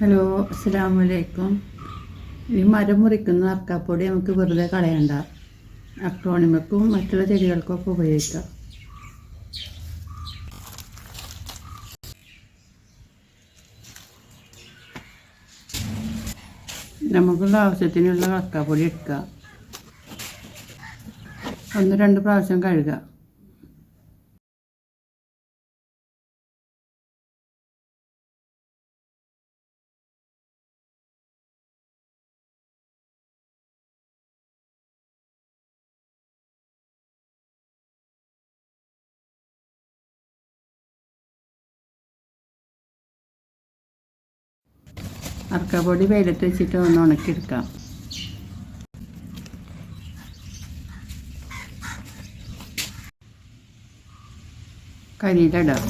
Hello അസ്സാം വലൈക്കും ഈ മരം മുറിക്കുന്ന അർക്കാപ്പൊടി നമുക്ക് വെറുതെ കളയണ്ട. അക്രോണിമക്കും മറ്റുള്ള ചെടികൾക്കൊക്കെ ഉപയോഗിക്കാം. നമുക്കുള്ള ആവശ്യത്തിനുള്ള അർക്കാപ്പൊടി എടുക്കുക ഒന്ന് രണ്ട് പ്രാവശ്യം കഴുകുക അർക്കപ്പൊടി വെയിലത്ത് വെച്ചിട്ട് ഒന്ന് ഉണക്കിയെടുക്കാം. കരിയിലിടാം.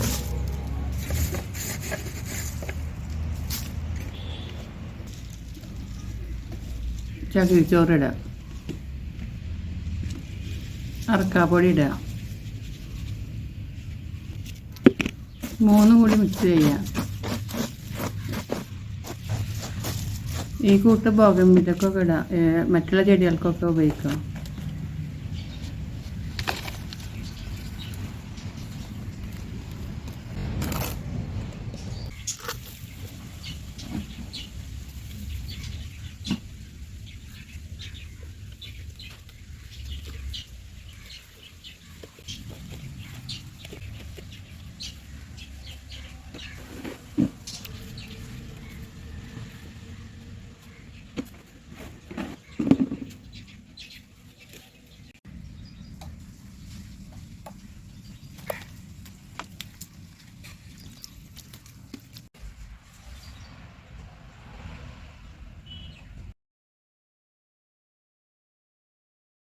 ചകിരിച്ചോറിടാം അറക്കാപ്പൊടി ഇടാം. മൂന്നും കൂടി മിക്സ് ചെയ്യാം. ഈ കൂട്ട് ബോഗമില്ലക്കൊക്കെ ഇടാം മറ്റുള്ള ചെടികൾക്കൊക്കെ ഉപയോഗിക്കാം?